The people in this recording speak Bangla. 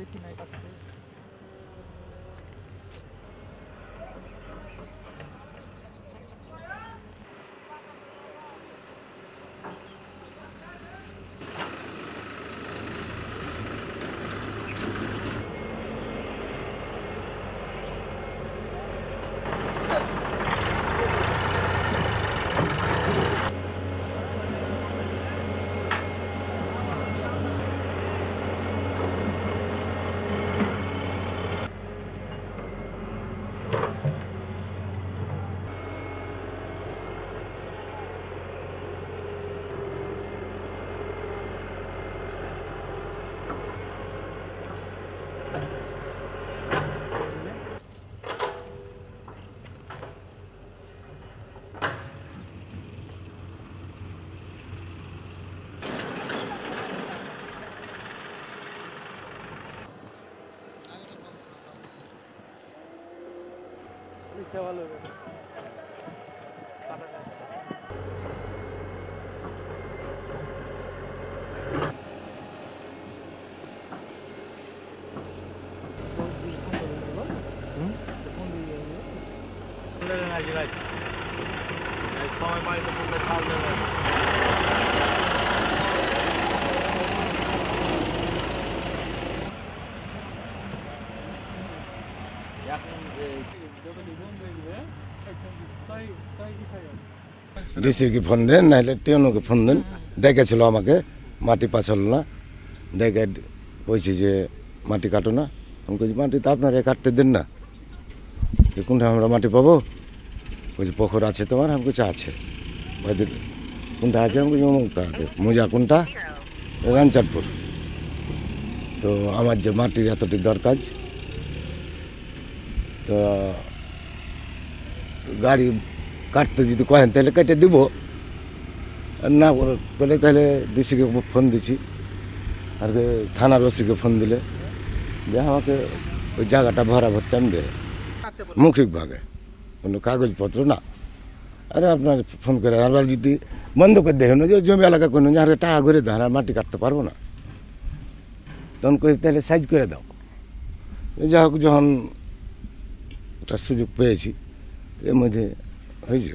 できないかっ。হবে কাটা সময় বাড়িতে পড়লে খাওয়া যাবে তাই তাই কি ঋষিকে ফোন দেন নাহলে টিয়নুকে ফোন দেন ডেকেছিল আমাকে মাটি পাছল না ডেকে কইছি যে মাটি কাটো না আমি কইছি মাটি তো আপনারা কাটতে দেন না কোনটা আমরা মাটি পাবো বলছি, পোখর আছে তোমার? আমি কিছু আছে। কোনটা আছে? আমি অমুকটা আছে। মোজা কোনটা? রানচাঁদপুর তো আমার যে মাটির এতটি দরকার, তো গাড়ি কাটতে যদি কহেন, তাহলে কেটে দিব। না বলে তাহলে ডিসিকে ফোন দিছি। আর থানার ওসিকে ফোন দিলে, যে আমাকে ওই জায়গাটা ভরাভর টাইম দেয় মৌখিকভাবে কোনো কাগজপত্র না। আরে আপনার ফোন করে আবার যদি বন্ধ করে দেখেন যে জমি এলাকা কোনো আরে টাকা করে ধান আর মাটি কাটতে পারব না। তখন করে তাহলে সাইজ করে দাও। যা হোক, যখন একটা সুযোগ পেয়েছি, এর মধ্যে হয়েছে